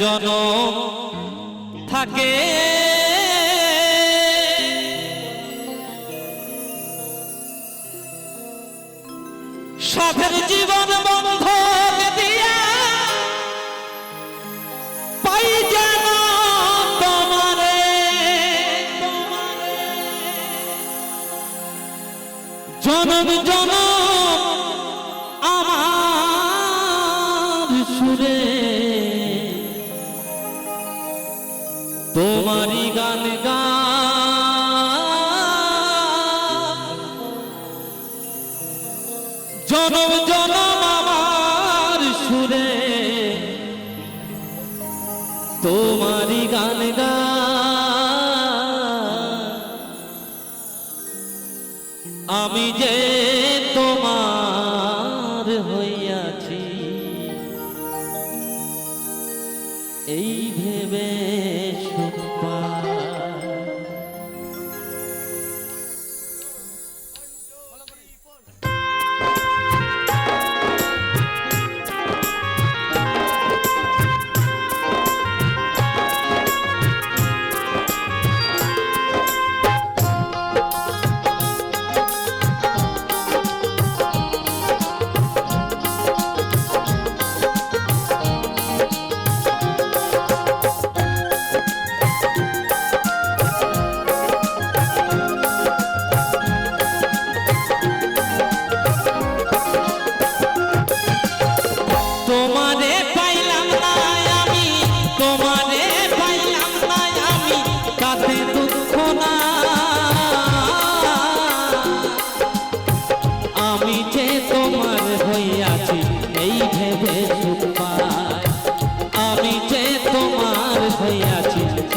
জনম থাকে। সাধের জীবন বন্ধ দিয়া পাই জনম জনম আমার সুরে। তোমারই গান গা। জনম জনম আমার সুরে। তোমারই গান গা। আমি যে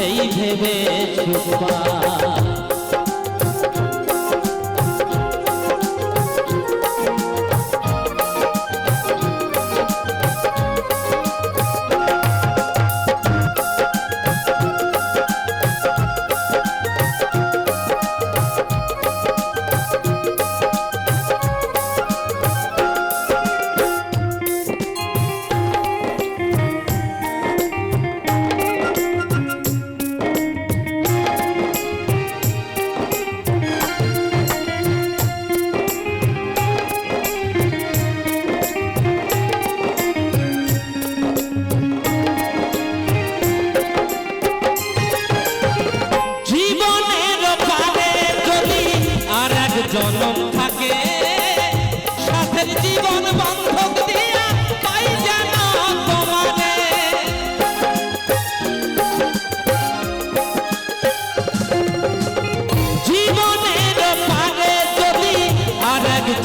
এই ভেবে সুখ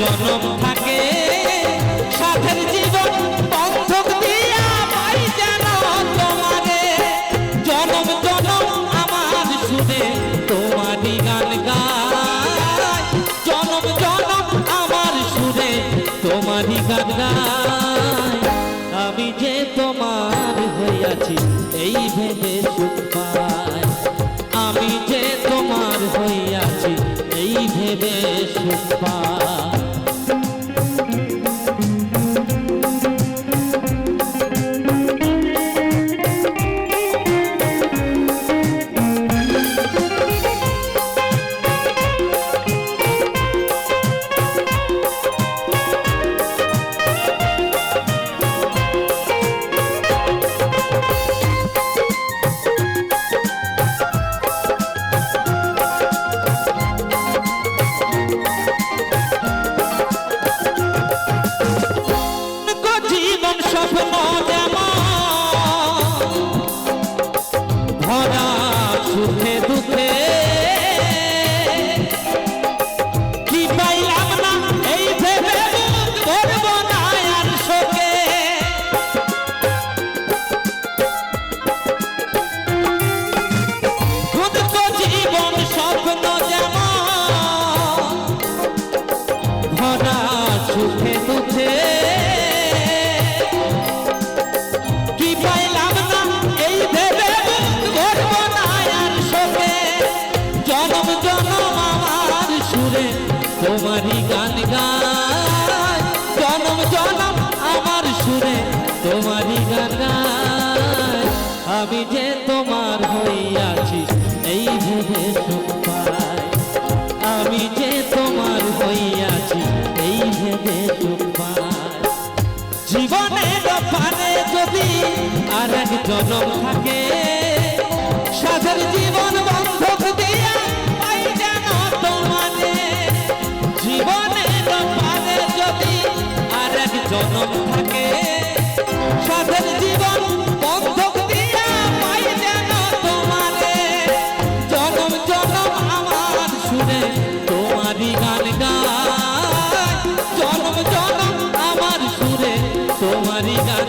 জনম থাকে সাথের জীবন বন্ধক দিয়া পাই যেন তোমারে। জনম জনম আমার শুনে তোমারই গান গায় জনম জনম আমার শুনে তোমারই গান গায় আমি যে তোমার হইয়াছি, এই ভেবে সুখ পাই। আমি যে তোমার হইয়াছি, এই ভেবে সুখ পাই। ভরা সুখে দুঃখে। কি পাইলাম না এই ভেবে না আর শোকে। জনম জনম আমার সুরে তোমারই গান গায়। জনম জনম আমার সুরে তোমারই গান গায়। আমি যে তোমার হইয়াছি এই ভেবে সুখ জনম থাকে। সাধের জীবন বন্ধক দিয়া পাই যেন পানে যদি জনম থাকে, সাধের জীবন বন্ধক দিয়া পাই যেন জনম জনম আমার শুনে তোমারই গান গায়। জনম জনম আমার সুরে তোমারই গান